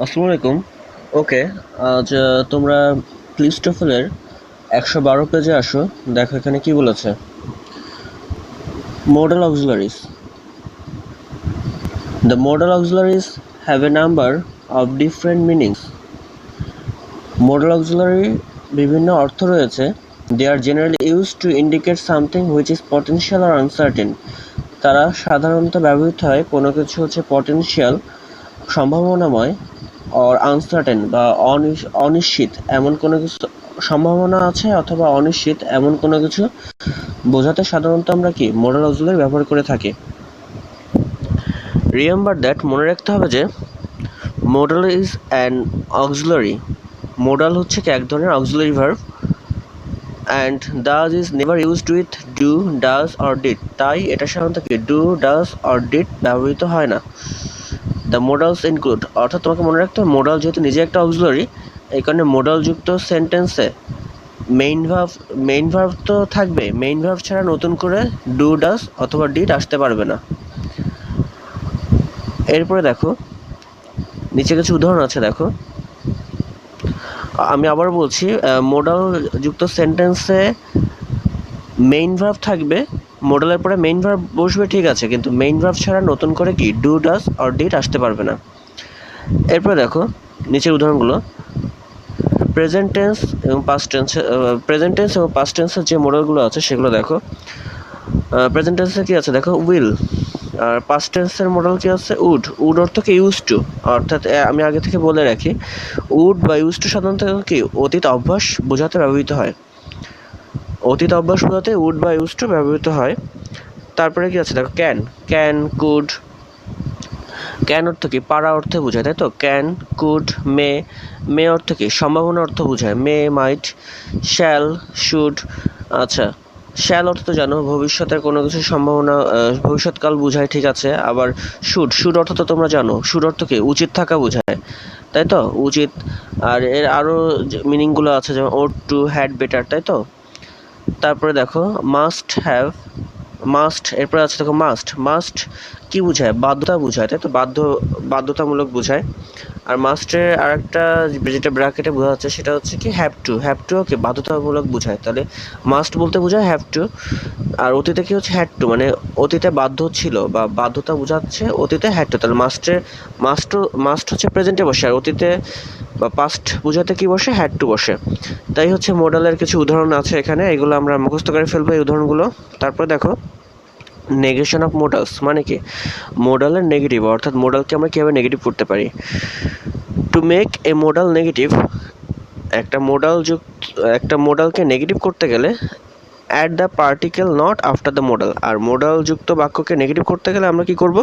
আসসালামু আলাইকুম। ওকে, আজ তোমরা ক্লিস্টফেলের একশো বারো পেজে আসো, দেখো এখানে কি বলেছে। Modal auxiliaries the modal auxiliaries have a number of different meanings modal auxiliary বিভিন্ন অর্থ রয়েছে। They are generally use to indicate something which is potential or uncertain তারা সাধারণত ব্যবহৃত হয়, কোনো কিছু হচ্ছে পটেন্সিয়াল সম্ভাবনাময় আনসার্টেন বা অনিশ- অনিশ্চিত এমন কোনো কিছু সম্ভাবনা আছে অথবা অনিশ্চিত এমন কোনো কিছু বোঝাতে সাধারণত আমরা কি মোডাল অক্সিলারি ব্যবহার করে থাকি? রিমেম্বার দ্যাট মনে রাখতে হবে যে modal is an auxiliary modal হচ্ছে কি এক ধরনের auxiliary verb and does is never used with do does or did তাই এটা সাধারণত কি ডু ডাজ অর ডিড ব্যবহৃত হয় না। দ্য মোডালস ইনক্লুড অর্থাৎ তোমাকে মনে রাখতে হবে মোডাল যেহেতু নিজে একটা অক্সিলারি এই কারণে মোডালযুক্ত সেন্টেন্সে মেইন ভার্ভ মেইন ভার্ভ তো থাকবে মেইন ভার্ভ ছাড়া নতুন করে ডু ডাস অথবা ডিড আসতে পারবে না। এরপরে দেখো, নিচে কিছু উদাহরণ আছে, দেখো। আমি আবার বলছি মোডাল যুক্ত সেন্টেন্সে মেইন ভার্ভ থাকবে মোডালের পরে মেইন ভার্ভ বসবে ঠিক আছে, কিন্তু মেইন ভার্ভ ছাড়া নতুন করে কি ডু ডাস অর ডিড আসতে পারবে না। এরপরে দেখো, নিচের উদাহরণগুলো। প্রেজেন্ট টেন্স এবং পাস্ট টেন্স প্রেজেন্ট টেন্স এবং পাস্ট টেন্সের যে মডেলগুলো আছে, সেগুলো দেখো। প্রেজেন্ট টেন্সে কি আছে? দেখো উইল আর পাস্ট টেন্সের মডেল কি আছে? উড উড অর্থ কি? ইউজ টু অর্থাৎ আমি আগে থেকে বলে রাখি উড বা ইউজ টু সাধারণত কি? অতীত অভ্যাস বোঝাতে ব্যবহৃত হয়। অতীত অভ্যাস বোঝাতে উড বা ইউজ টু ব্যবহৃত হয়। তারপরে কি আছে? দেখো ক্যান ক্যান কুড ক্যান অর্থ কি? পারা অর্থে বোঝায়, তাই তো? ক্যান কুড মে মে অর্থ কি? সম্ভাবনা অর্থ বোঝায়। মে মাইট শ্যাল শুড আচ্ছা শ্যাল অর্থ তো জানো, ভবিষ্যতের কোনো কিছু সম্ভাবনা ভবিষ্যৎকাল বোঝায়, ঠিক আছে। আবার শুড শুড অর্থ তো তোমরা জানো। শুড অর্থ কি? উচিত থাকা বোঝায়, তাই তো? উচিত, আর এর আরও মিনিংগুলো আছে, যেমন ওট টু হ্যাড বেটার তাই তো? তারপরে দেখো মাস্ট হ্যাভ মাস্ট এরপরে আছে দেখো মাস্ট মাস্ট কি বোঝায়? বাধ্যতা বোঝায়, তাই তো? বাধ্য, বাধ্যতামূলক বোঝায়। আর মাস্টের আরেকটা যেটা ব্র্যাকেটে বোঝা যাচ্ছে সেটা হচ্ছে কি have to have to okay বাধ্যতামূলক বোঝায়। তাহলে মাস্ট বলতে বোঝায় হ্যাভ টু আর অতীতে কি হচ্ছে হ্যাড টু মানে অতীতে বাধ্য ছিল বা বাধ্যতা বোঝাচ্ছে অতীতে হ্যাড টু তাহলে মাস্টের মাস্ট মাস্ট হচ্ছে প্রেজেন্টে বসে, আর অতীতে বা পাস্ট বোঝাতে কি বসে? হ্যাড টু বসে। তাই হচ্ছে মডেলের কিছু উদাহরণ আছে এখানে, এগুলো আমরা মুখস্থ করে ফেলব এই উদাহরণগুলো। তারপরে দেখো নেগেশন অফ মোডালস মানে কি? মোডালের নেগেটিভ অর্থাৎ মোডালকে আমরা কীভাবে নেগেটিভ করতে পারি? To make a modal negative একটা মোডাল যুক্ত, একটা মোডালকে নেগেটিভ করতে গেলে add the particle not after the modal R modal যুক্ত বাক্যকে নেগেটিভ করতে গেলে আমরা কি করব?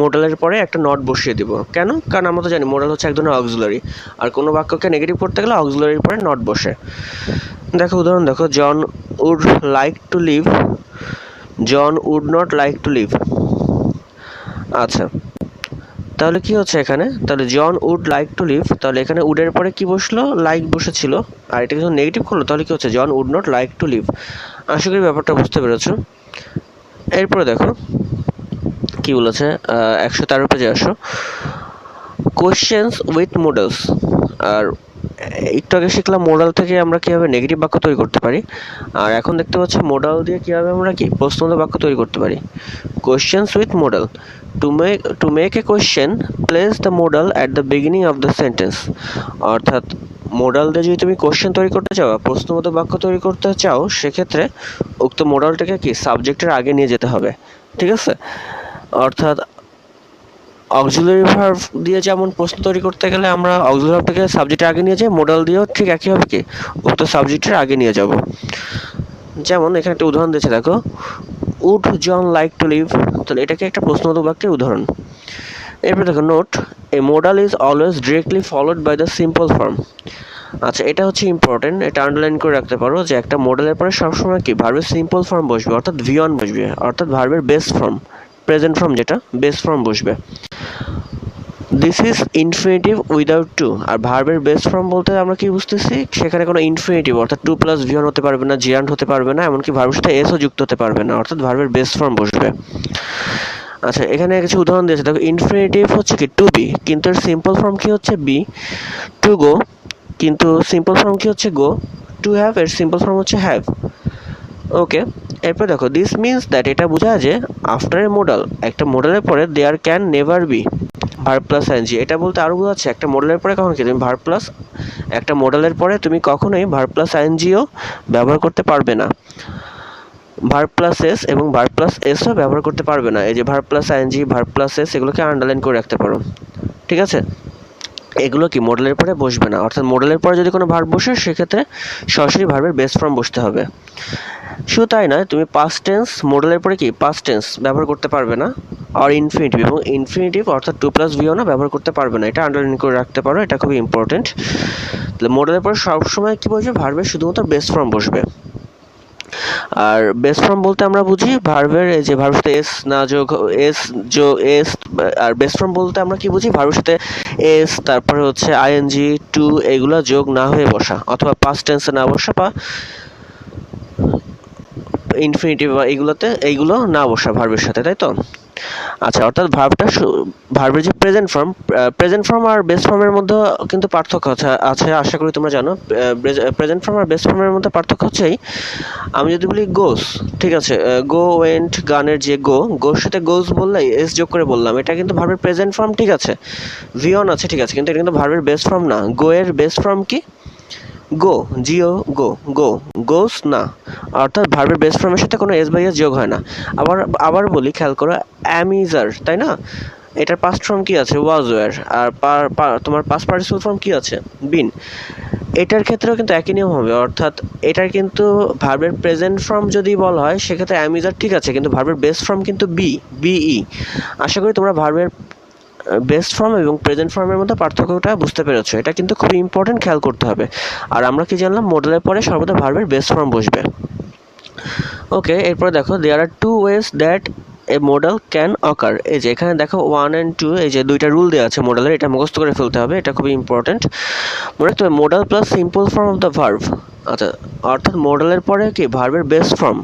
মোডালের পরে একটা নট বসিয়ে দিব। কেন? কারণ আমরা তো জানি মোডাল হচ্ছে এক ধরনের অক্সিলারি আর কোনো বাক্যকে নেগেটিভ করতে গেলে অক্সিলারির পরে নট বসে। দেখো, উদাহরণ দেখো John would like to live John would not like to live আচ্ছা তাহলে কি হচ্ছে এখানে? তাহলে John would like to live তাহলে এখানে উডের পরে কি বসল? লাইক বসেছিল। আর এটা কিন্তু নেগেটিভ করল, তাহলে কি হচ্ছে? John would not like to live আশা করি ব্যাপারটা বুঝতে পেরেছ। এরপরে দেখো, কি বলেছে? একশো তেরো পেজে আসো। কোয়েশ্চেন্স উইথ মডেলস আর একটু আগে শিখলাম মোডাল থেকে আমরা কীভাবে নেগেটিভ বাক্য তৈরি করতে পারি। আর এখন দেখতে পাচ্ছি মোডাল দিয়ে কীভাবে আমরা কি প্রশ্নবোধক বাক্য তৈরি করতে পারি। Questions with modal to make to make a question place the modal at the beginning of the sentence অর্থাৎ মোডাল দিয়ে যদি তুমি কোশ্চেন তৈরি করতে চাও প্রশ্নবোধক বাক্য তৈরি করতে চাও, সেক্ষেত্রে উক্ত মোডালটাকে কি সাবজেক্টের আগে নিয়ে যেতে হবে। ঠিক আছে? অর্থাৎ অক্সিলারি ভার্ব দিয়ে যেমন প্রশ্ন তৈরি করতে গেলে আমরা অক্সিলারি ভার্বটাকে সাবজেক্টের আগে নিয়ে যাই মোডাল দিয়েও ঠিক একইভাবে কি? উক্ত সাবজেক্টের আগে নিয়ে যাব। যেমন এখানে একটা উদাহরণ দিয়েছে, দেখো। Would John like to live তাহলে এটাকে একটা প্রশ্নবোধক বাক্যের উদাহরণ। এরপর দেখো note a modal is always directly followed by the simple form আচ্ছা এটা হচ্ছে ইম্পর্টেন্ট এটা আন্ডারলাইন করে রাখতে পারো যে একটা মডেলের পরে সবসময় কি? ভার্বের সিম্পল ফর্ম বসবে, অর্থাৎ ভি ওয়ান বসবে, অর্থাৎ ভার্বের বেস্ট ফর্ম প্রেজেন্ট ফর্ম যেটা বেস্ট ফর্ম বসবে। This is infinitive without to আর ভার্বের বেস্ট ফর্ম বলতে আমরা কি বুঝতেছি? সেখানে কোনো ইনফিনিটিভ অর্থাৎ টু প্লাস ভিওন হতে পারবে না জিরান্ট হতে পারবে না, এমনকি ভার্বের সাথে এসও যুক্ত হতে পারবে না, অর্থাৎ ভার্বের বেস্ট ফর্ম বসবে। আচ্ছা এখানে কিছু উদাহরণ দিয়েছে। দেখো ইনফিনিটিভ হচ্ছে কি টু বি কিন্তু এর সিম্পল ফর্ম কি হচ্ছে বি টু গো কিন্তু সিম্পল ফর্ম কি হচ্ছে গো টু হ্যাভ এর সিম্পল ফর্ম হচ্ছে হ্যাভ ওকে এরপর দেখো দিস মিনস দ্যাট এটা বোঝায় যে আফটার এ মডেল একটা মডেলের পরে there can never be verb plus ing এটা বলতে আরও বোঝাচ্ছে, একটা মডেলের পরে কখন কি, তুমি ভার প্লাস একটা মডেলের পরে তুমি কখনোই ভার প্লাস এনজিও ব্যবহার করতে পারবে না। ভার প্লাস এস এবং ভার প্লাস এসও ব্যবহার করতে পারবে না। এই যে verb plus ING verb plus S এগুলোকে আন্ডারলাইন করে রাখতে পারো। ঠিক আছে? এগুলো কি মডেলের পরে বসবে না? অর্থাৎ মডেলের পরে যদি কোনো ভার্ব বসে, সেক্ষেত্রে সরাসরি ভার্বের বেস ফর্ম বসতে হবে। শুধু তাই নয়, তুমি পাস্ট টেন্স মডেলের পরে কি? পাস্ট টেন্স ব্যবহার করতে পারবে না। আর ইনফিনিটিভ এবং ইনফিনিটিভ অর্থাৎ টু প্লাস ভিও না, ব্যবহার করতে পারবে না। এটা আন্ডারলাইন করে রাখতে পারো, এটা খুবই ইম্পর্টেন্ট তাহলে মডেলের পরে সবসময় কী বসবে? ভার্বের শুধুমাত্র বেস ফর্ম বসবে। আর বেস্ট ফর্ম বলতে আমরা বুঝি ভার্ভের যে ভার্বের সাথে এস না যোগ এস যোগ এস আর বেস্ট ফর্ম বলতে আমরা কি বুঝি? ভার্ভের সাথে এস তারপরে হচ্ছে আইএনজি টু এগুলো যোগ না হয়ে বসা, অথবা পাস্ট টেন্সে না বসা বা ইনফিনিটিভ বা এগুলোতে, এইগুলো না বসা ভার্বের সাথে, তাই তো? আচ্ছা অর্থাৎ ভার্বটা ভার্বের যে প্রেজেন্ট ফর্ম প্রেজেন্ট ফর্ম আর বেস্ট ফর্মের মধ্যে কিন্তু পার্থক্য আছে আশা করি তোমরা জানো। প্রেজেন্ট ফর্ম আর বেস্ট ফর্মের মধ্যে পার্থক্য হচ্ছেই, আমি যদি বলি গোস ঠিক আছে গো ওয়েন্ট গানের যে গো গোর সাথে গোস বললেই এস যোগ করে বললাম, এটা কিন্তু ভার্বের প্রেজেন্ট ফর্ম ঠিক আছে। ভিয়ন আছে, ঠিক আছে, কিন্তু এটা কিন্তু ভার্বের বেস্ট ফর্ম না। গো এর বেস্ট ফর্ম কি? গো, জিও, গো গো, গোস না। অর্থাৎ ভার্বের বেস ফর্মের সাথে কোনো এস বাই এস যোগ হয় না। আবার আবার বলি, খেয়াল করো অ্যামিজার তাই না? এটার পাস্ট ফর্ম কি আছে? ওয়াজ ওয়ার আর তোমার পাস্ট পার্টিসিপাল ফর্ম কি আছে? বিন এটার ক্ষেত্রেও কিন্তু একই নিয়ম হবে। অর্থাৎ এটার কিন্তু ভার্বের প্রেজেন্ট ফর্ম যদি বলা হয়, সেক্ষেত্রে অ্যামিজার ঠিক আছে, কিন্তু ভার্বের বেস ফর্ম কিন্তু বি বিই আশা করি তোমরা ভার্বের বেস্ট ফর্ম এবং প্রেজেন্ট ফর্মের মধ্যে পার্থক্যটা বুঝতে পেরেছ। এটা কিন্তু খুব ইম্পর্টেন্ট খেয়াল করতে হবে। আর আমরা কি জানলাম? মডেলের পরে সর্বদা ভার্বের বেস্ট ফর্ম বসবে। ওকে এরপরে দেখো there are two ways that a modal can occur এই যে এখানে দেখো ওয়ান অ্যান্ড টু এই যে দুইটা রুল দেওয়া আছে মডেলের এটা মুখস্থ করে ফেলতে হবে, এটা খুবই ইম্পর্টেন্ট মনে রাখতে হবে modal plus simple form of the verb আচ্ছা অর্থাৎ মডেলের পরে কি? ভার্বের বেস্ট ফর্ম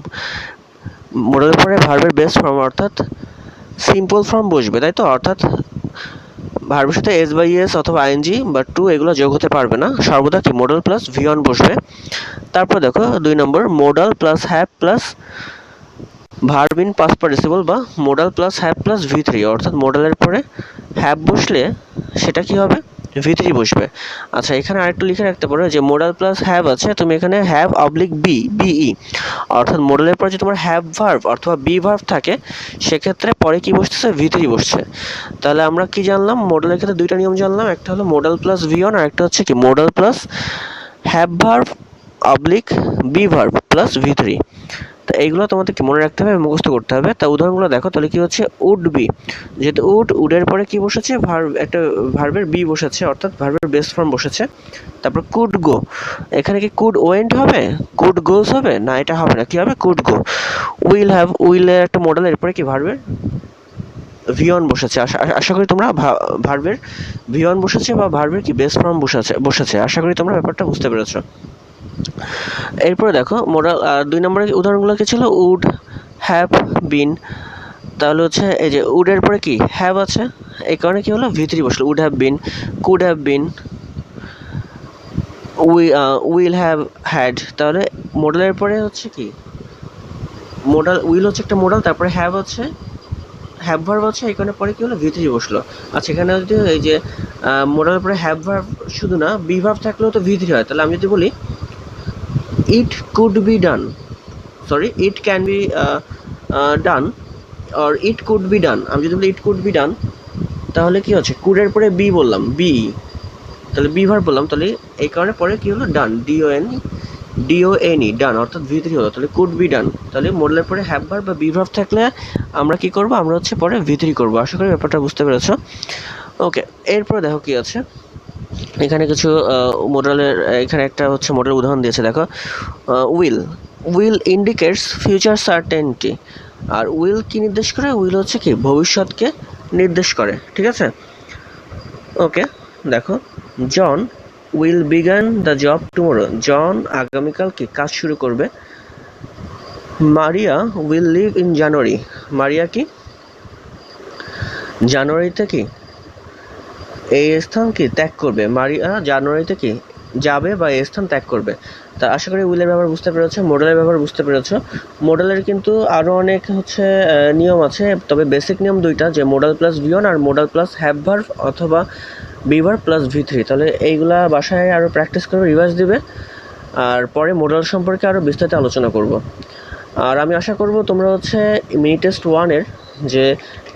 মডেলের পরে ভার্বের বেস্ট ফর্ম অর্থাৎ সিম্পল ফর্ম বসবে, তাই তো? অর্থাৎ ভার্বের সাথে এস বাই এস অথবা আইএনজি বা টু এগুলো যোগ হতে পারবে না। সর্বদা কি মোডাল প্লাস ভি ওয়ান বসবে। তারপর দেখো, দুই নম্বর modal plus have plus verb in past participle বা modal plus have plus V three অর্থাৎ মোডালের পরে হ্যাপ বসলে সেটা কি হবে? ভি থ্রি বসবে। আচ্ছা এখানে আরেকটু লিখে রাখতে পারো যে মোডাল প্লাস হ্যাভ আছে, তুমি এখানে হ্যাভ অবলিক বি বিই অর্থাৎ মোডালের পরে যদি তোমার হ্যাভ ভার্ভ অথবা বি ভার্ভ থাকে, সেক্ষেত্রে পরে কি বসতেছে? ভি থ্রি বসছে। তাহলে আমরা কি জানলাম? মোডালের ক্ষেত্রে দুইটা নিয়ম জানলাম, একটা হলো মোডাল প্লাস ভি ওয়ান আর একটা হচ্ছে কি modal plus have verb oblique be verb plus V three তো এইগুলো তোমাদেরকে মনে রাখতে হবে, মুখস্থ করতে হবে। তা উদাহরণগুলো দেখো, তাহলে কি হচ্ছে? Would be. যেহেতু উড, উডের পরে কি বসেছে? ভার্ব, একটা ভার্বের বি বসেছে, অর্থাৎ ভার্বের বেস্ট ফর্ম বসেছে। তারপর কুড গো। এখানে কি কুড ওয়েন্ট হবে? কুড গোস হবে? না, এটা হবে না। কি হবে? Could go. উইল হ্যাভ, উইলের একটা মডেল, এরপরে কি ভার্বের? ভিয়ন বসেছে। আশা করি তোমরা ভার্বের ভিয়ন বসেছে বা ভার্বের কি বেস্ট ফর্ম বসেছে বসেছে। আশা করি তোমরা ব্যাপারটা বুঝতে পেরেছ। এরপরে দেখো মোরাল দুই নম্বরের উদাহরণগুলো কি ছিল? উড হ্যাভ বিন তাহলে হচ্ছে এই যে উডের পরে কি? হ্যাভ আছে। এই কারণে কী হলো? ভিতরি বসল। Would have been could have been we will have had তাহলে মোডালের পরে হচ্ছে কি? মোডাল উইল হচ্ছে একটা মোডাল তারপরে হ্যাভ হচ্ছে হ্যাভ ভার্ব এই কারণে পরে কি হলো? ভিতরি বসল। আচ্ছা এখানে যদি এই যে মোডালের পরে হ্যাভ ভার্ব শুধু না বি থাকলেও তো ভিতরি হয়। তাহলে আমি যদি বলি it could be done. Sorry it can be uh, uh, done or it could be done. আমি যদি বলি it could be done তাহলে কি হচ্ছে? কুডের পরে বি বললাম বি তাহলে বি ভার বললাম তাহলে এই কারণে পরে কি হলো? Done D O N D O N E done অর্থাৎ ভি থ্রি হলো? তাহলে কুড বি ডান তাহলে মডেলের পরে হ্যাভ ভার বা বি ভার থাকলে আমরা কি করব? আমরা হচ্ছে পরে ভি থ্রি করব। আশা করি ব্যাপারটা বুঝতে পেরেছ। ওকে এরপরে দেখো কি আছে। এখানে কিছু মডেলের এখানে একটা হচ্ছে মডেল উদাহরণ দিয়েছে, দেখো। Will will indicates future certainty R will কি নির্দেশ করে? উইল হচ্ছে কি? ভবিষ্যৎকে নির্দেশ করে, ঠিক আছে? ওকে, দেখো। John will begin the job tomorrow John আগামীকাল কি? কাজ শুরু করবে। Maria will leave in January Maria কি? জানুয়ারিতে কি? এই স্থান কি ত্যাগ করবে? মারিয়া, জানুয়ারিতে কি যাবে বা এই স্থান ত্যাগ করবে? তা আশা করি উইলের ব্যাপার বুঝতে পেরেছ, মডেলের ব্যাপার বুঝতে পেরেছ। মডেলের কিন্তু আরও অনেক হচ্ছে নিয়ম আছে, তবে বেসিক নিয়ম দুইটা, যে মডেল প্লাস ভিওন আর মডেল প্লাস হ্যাভ অথবা বিভার প্লাস ভি থ্রি তাহলে এইগুলা বাসায় আরও প্র্যাকটিস করে রিভাইজ দিবে। আর পরে মডেল সম্পর্কে আরও বিস্তারিত আলোচনা করব। আর আমি আশা করব তোমরা হচ্ছে মিনি টেস্ট ওয়ানের যে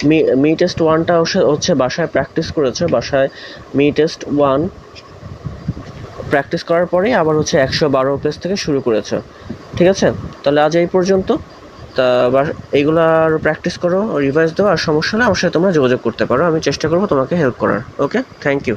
মি মি টেস্ট ওয়ানটা হচ্ছে বাসায় প্র্যাকটিস করেছে, বাসায় মি টেস্ট ওয়ান প্র্যাকটিস করার পরেই আবার হচ্ছে একশো বারো পেজ থেকে শুরু করেছে। ঠিক আছে? তাহলে আজ এই পর্যন্ত। তা বা- এইগুলো আর প্র্যাকটিস করো রিভাইজ দাও, আর সমস্যা হলে আমার সাথে তোমরা যোগাযোগ করতে পারো। আমি চেষ্টা করব তোমাকে হেল্প করার। Okay thank you